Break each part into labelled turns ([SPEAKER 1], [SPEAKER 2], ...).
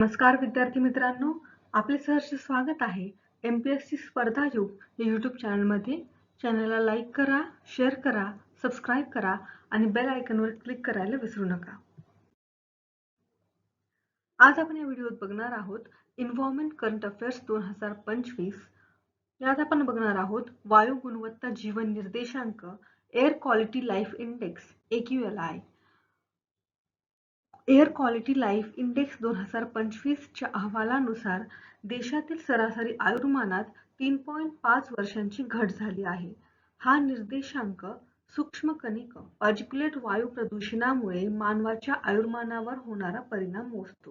[SPEAKER 1] नमस्कार विद्यार्थी मित्रांनो आपले सहर्ष स्वागत आहे एम पी एस सी स्पर्धा युग या यूट्यूब चॅनलमध्ये चॅनलला लाईक करा शेअर करा सबस्क्राईब करा आणि बेल आयकनवर क्लिक करायला विसरू नका. आज आपण या व्हिडिओत बघणार आहोत इन्व्हॉर्मेंट करंट अफेअर्स दोन हजार पंचवीस. यात आपण बघणार आहोत वायू गुणवत्ता जीवन निर्देशांक air quality life index A Q L I air quality life index दोन हजार पंचवीसच्या अहवालानुसार देशातील सरासरी आयुर्मानात तीन पॉईंट पाच वर्षांची घट झाली आहे. हा निर्देशांक सूक्ष्मकणिक कणिक वायू प्रदूषणामुळे मानवाच्या आयुर्मानावर होणारा परिणाम मोजतो.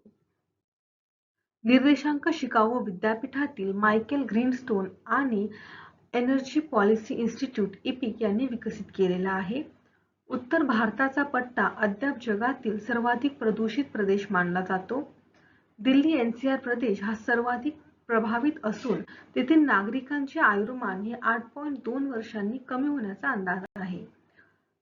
[SPEAKER 1] निर्देशांक शिकागो विद्यापीठातील मायकेल ग्रीनस्टोन आणि एनर्जी पॉलिसी इन्स्टिट्यूट इपिक यांनी विकसित केलेला आहे. उत्तर भारताचा पट्टा अद्याप जगातील सर्वाधिक प्रदूषित प्रदेश मानला जातो. दिल्ली एनसीआर प्रदेश हा सर्वाधिक प्रभावित असून तेथील नागरिकांचे आयुर्मान हे आठ पॉईंट दोन वर्षांनी कमी होण्याचा अंदाज आहे.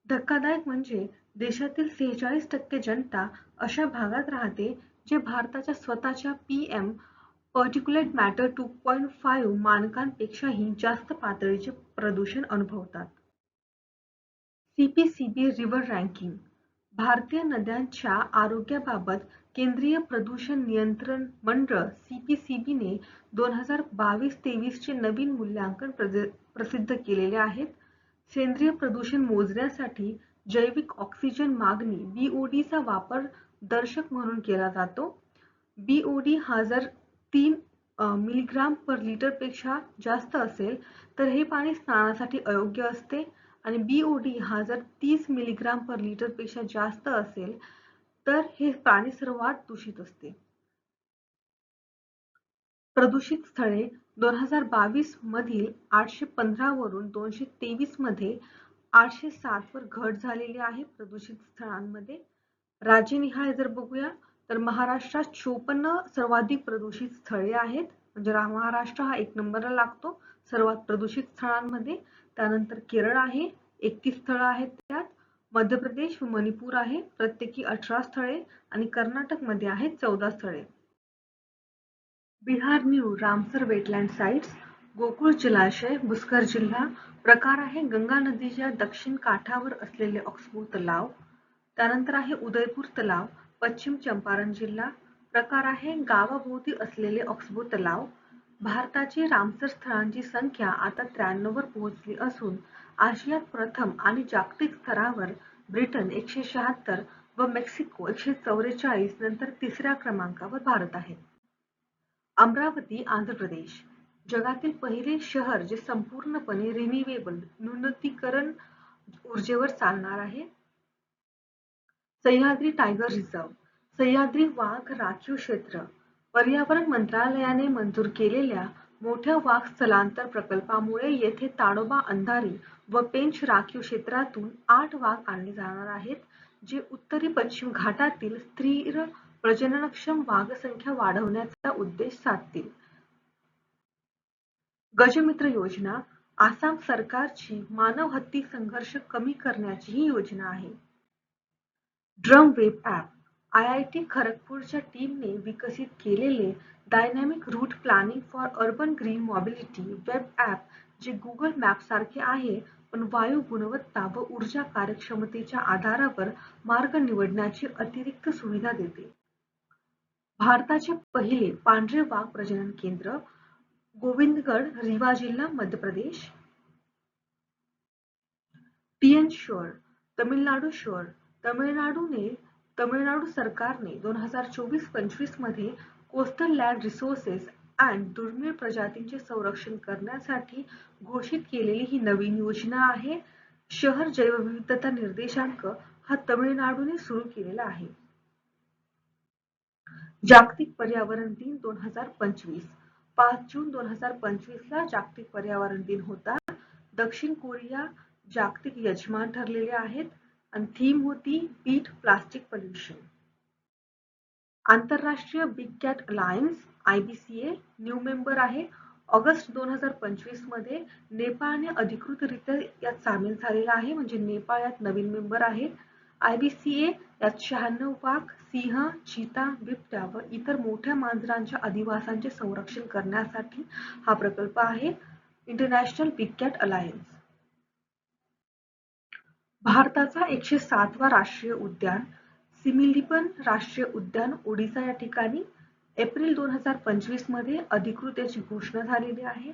[SPEAKER 1] धक्कादायक म्हणजे देशातील सेहेचाळीस टक्के जनता अशा भागात राहते जे भारताच्या स्वतःच्या P M particulate matter two point five मानकांपेक्षाही जास्त पातळीचे प्रदूषण अनुभवतात. सीपीसीबी रिव्हर रँकिंग भारतीय नद्यांच्या आरोग्याबाबत केंद्रीय प्रदूषण नियंत्रण मंडळ सीपीसीबीने दोन हजार बावीस तेवीसचे नवीन मूल्यांकन प्रसिद्ध केलेले आहेत. सेंद्रिय प्रदूषण मोजण्यासाठी जैविक ऑक्सिजन मागणी बीओडीचा वापर दर्शक म्हणून केला जातो. बीओडी हा जर तीन मिलीग्राम पर लिटरपेक्षा जास्त असेल तर हे पाणी स्नानासाठी अयोग्य असते. आणि बी ओ डी हा जर तीस मिलीग्राम पर लिटरपेक्षा जास्त असेल तर हे पाणी सर्वात दूषित असते. प्रदूषित स्थळे दोन हजार बावीस मधील आठशे पंधरा वरून दोनशे तेवीसमध्ये आठशे सात वर घट झालेली आहे प्रदूषित स्थळांमध्ये. राज्यनिहाय जर बघूया तर महाराष्ट्रात चोपन्न सर्वाधिक प्रदूषित स्थळे आहेत. म्हणजे महाराष्ट्र हा एक नंबरला लागतो सर्वात प्रदूषित स्थळांमध्ये. त्यानंतर केरळ आहे एकतीस स्थळं आहेत त्यात मध्य प्रदेश व मणिपूर आहे प्रत्येकी अठरा स्थळे आणि कर्नाटकमध्ये आहेत चौदा स्थळे. Bihar new Ramsar wetland sites Gokul जलाशय बुस्कर जिल्हा प्रकार आहे गंगा नदीच्या दक्षिण काठावर असलेले ऑक्सबो तलाव त्यानंतर आहे उदयपूर तलाव पश्चिम चंपारण जिल्हा प्रकार आहे गावाभोवती असलेले ऑक्सबो तलाव भारताची रामसर स्थळांची संख्या आता त्र्याण्णववर पोहोचली असून आशियात प्रथम आणि जागतिक स्तरावर ब्रिटन एकशे शहात्तर व मेक्सिको एकशे चौवेचाळीस नंतर तिसऱ्या क्रमांकावर भारत आहे. अमरावती आंध्र प्रदेश. जगातील पहिले शहर जे संपूर्णपणे रिन्युएबल न्यूनतीकरण ऊर्जेवर चालणार आहे. सह्याद्री टायगर रिझर्व सह्याद्री वाघ राखीव क्षेत्र. पर्यावरण मंत्रालयाने मंजूर केलेल्या मोठ्या वाघ स्थलांतर प्रकल्पामुळे येथे ताडोबा अंधारी व पेंच राखीव क्षेत्रातून आठ वाघ आणले जाणार आहेत जे उत्तरी पश्चिम घाटातील स्थिर प्रजननक्षम वाघ संख्या वाढवण्याचा उद्देश साधतील. गजमित्र योजना आसाम सरकारची मानव हत्ती संघर्ष कमी करण्याची ही योजना आहे. DRUM web app I I T खरगपूरच्या टीमने विकसित केलेले dynamic route planning for urban green mobility web app जे गुगल मॅप सारखे आहे पण वायू गुणवत्ता व ऊर्जा कार्यक्षमतेच्या आधारावर मार्ग निवडण्याची अतिरिक्त सुविधा देते. भारताचे पहिले पांढरे वाघ प्रजनन केंद्र गोविंदगड रिवा जिल्हा Madhya Pradesh. TN shore Tamil Nadu shore तमिळनाडूने Tamil Nadu सरकारने दोन हजार चोवीस पंचवीसमध्ये कोस्टल लँड रिसोर्सेस अँड दुर्मिळ प्रजातींचे संरक्षण करण्यासाठी घोषित केलेली ही नवीन योजना आहे. शहर जैवविविधता निर्देशांक हा तमिळनाडूने सुरू केलेला आहे. जागतिक पर्यावरण दिन दोन हजार पंचवीस. पाच जून दोन हजार पंचवीस ला जागतिक पर्यावरण दिन होता. दक्षिण कोरिया जागतिक यजमान ठरलेले आहेत. आणि थीम होती बीट प्लास्टिक पोल्युशन आंतरराष्ट्रीय big cat alliance I B C A new member आहे. ऑगस्ट दोन हजार पंचवीसमध्ये नेपाळने अधिकृतरित्या यात सामील झालेला आहे. म्हणजे नेपाळ यात नवीन मेंबर आहे. आयबीसीए यात शहाण्णव वाघ सिंह चीता बिबट्या व इतर मोठ्या मांजरांच्या अधिवासांचे संरक्षण करण्यासाठी हा प्रकल्प आहे. इंटरनॅशनल बिग कॅट अलायन्स भारताचा एकशे सातवा राष्ट्रीय उद्यान सिमिलीपन राष्ट्रीय उद्यान ओडिसा या ठिकाणी एप्रिल दोन हजार पंचवीसमध्ये अधिकृत याची घोषणा झालेली आहे.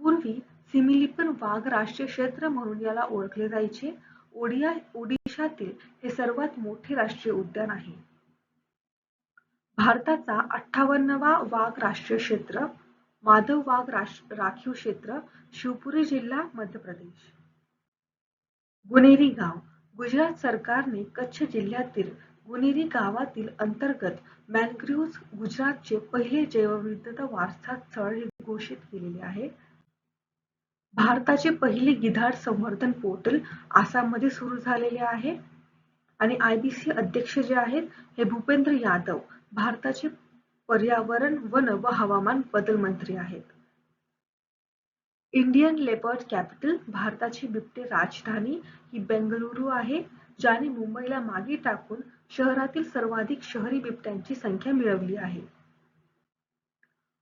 [SPEAKER 1] पूर्वी सिमिलिपन वाघ राष्ट्रीय क्षेत्र म्हणून याला ओळखले जायचे. ओडिया ओडिशातील हे सर्वात मोठे राष्ट्रीय उद्यान आहे. भारताचा अठ्ठावन्नवा वाघ राष्ट्रीय क्षेत्र माधव वाघ राखीव क्षेत्र शिवपुरी जिल्हा मध्य प्रदेश. गुनेरी गाव. गुजरात सरकारने कच्छ जिल्ह्यातील गुनेरी गावातील अंतर्गत मॅनग्रोव्ह गुजरातचे पहिले जैवविविधता वारसा स्थळ हे घोषित केलेले आहे. भारताचे पहिले गिधाड संवर्धन पोर्टल आसाममध्ये सुरू झालेले आहे. आणि आयबीसी अध्यक्ष जे आहेत हे भूपेंद्र यादव भारताचे पर्यावरण वन व हवामान बदल मंत्री आहेत. इंडियन लेपर्ड कॅपिटल भारताची बिबटे राजधानी ही बेंगळुरू आहे ज्याने मुंबईला मागे टाकून शहरातील सर्वाधिक शहरी बिबट्यांची संख्या मिळवली आहे.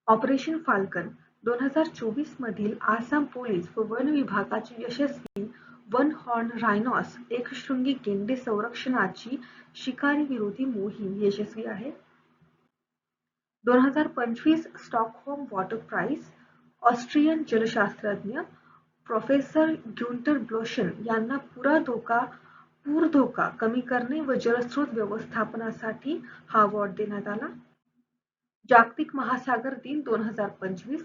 [SPEAKER 1] ऑपरेशन फाल्कन दोन हजार चोवीस मधील आसाम पोलीस व वन विभागाची यशस्वी वन हॉर्न रायनॉस एकशृंगी गेंडे संरक्षणाची शिकारी विरोधी मोहीम यशस्वी आहे. दोन हजार पंचवीस स्टॉकहोम वॉटर प्राइज ऑस्ट्रियन जलशास्त्रज्ञ प्रोफेसर ग्युंटर ब्लोशन यांना पुरा धोका पूर धोका कमी करणे व जलस्रोत व्यवस्थापनासाठी हा अवॉर्ड देण्यात आला. जागतिक महासागर दिन दोन हजार पंचवीस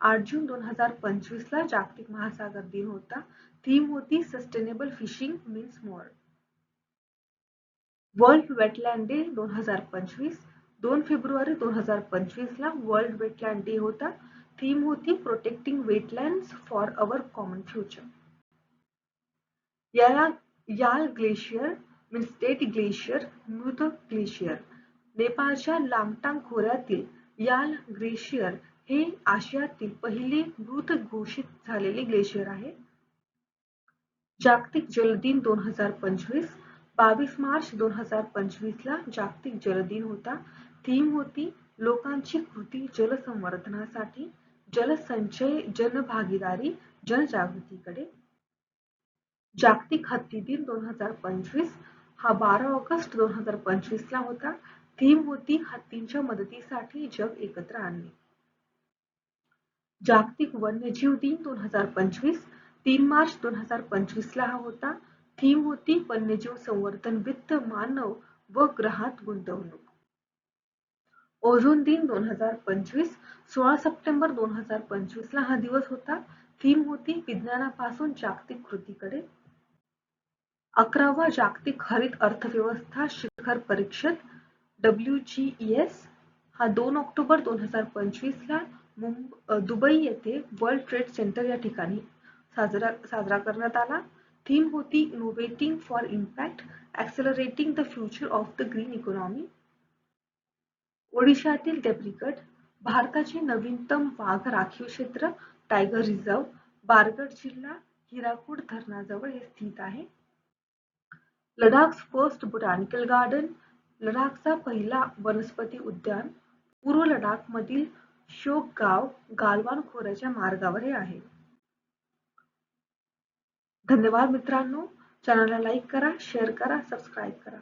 [SPEAKER 1] आठ जून दोन हजार पंचवीस ला जागतिक महासागर दिन होता. थीम होती sustainable fishing means more world wetland day दोन हजार पंचवीस दोन फेब्रुवारी दोन हजार पंचवीस ला वर्ल्ड वेटलँड डे होता. थीम होती protecting wetlands for our common future याला याल ग्लेशियर मीन स्टेट ग्लेशियर मृद ग्लेशियर नेपाळच्या लांबटांग खोऱ्यातील याल ग्लेशियर हे आशियातील पहिले मृत घोषित झालेले ग्लेशियर आहे. जागतिक जलदिन दोन हजार पंचवीस बावीस मार्च दोन हजार पंचवीस ला जागतिक जलदिन होता. थीम होती लोकांची कृती जलसंवर्धनासाठी. जलसंचय जनभागीदारी जनजागृतीकडे. जागतिक हत्ती दिन दोन हजार पंचवीस हा बारा ऑगस्ट दोन हजार पंचवीस ला होता. थीम होती हत्तींच्या मदतीसाठी जग एकत्र आणणे. जागतिक वन्यजीव दिन दोन हजार पंचवीस तीन मार्च दोन हजार पंचवीस ला हा होता. थीम होती वन्यजीव संवर्धन वित्त मानव व ग्रहात गुंतवणूक. ओझोन दिन दोन हजार पंचवीस सोळा सप्टेंबर दोन हजार पंचवीस ला हा दिवस होता. थीम होती विज्ञानापासून जागतिक कृतीकडे. अकरावा जागतिक हरित अर्थव्यवस्था शिखर परिषद डब्ल्यू जी एस. हा दोन ऑक्टोबर दोन हजार पंचवीस ला दुबई येथे वर्ल्ड ट्रेड सेंटर या ठिकाणी साजरा साजरा करण्यात आला. थीम होती innovating for impact accelerating the future of the green economy ओडिशातील डेब्रिगड भारताचे नवीनतम वाघ राखीव क्षेत्र टायगर रिझर्व बारगड जिल्हा हिराकूड धरणाजवळ हे स्थित आहे. लडाख फर्स्ट बोटॅनिकल गार्डन लडाखचा पहिला वनस्पती उद्यान पूर्व लडाख मधील शोक गाव गालवान खोऱ्याच्या मार्गावर हे आहे. धन्यवाद मित्रांनो. चॅनलला लाईक करा शेअर करा सबस्क्राईब करा.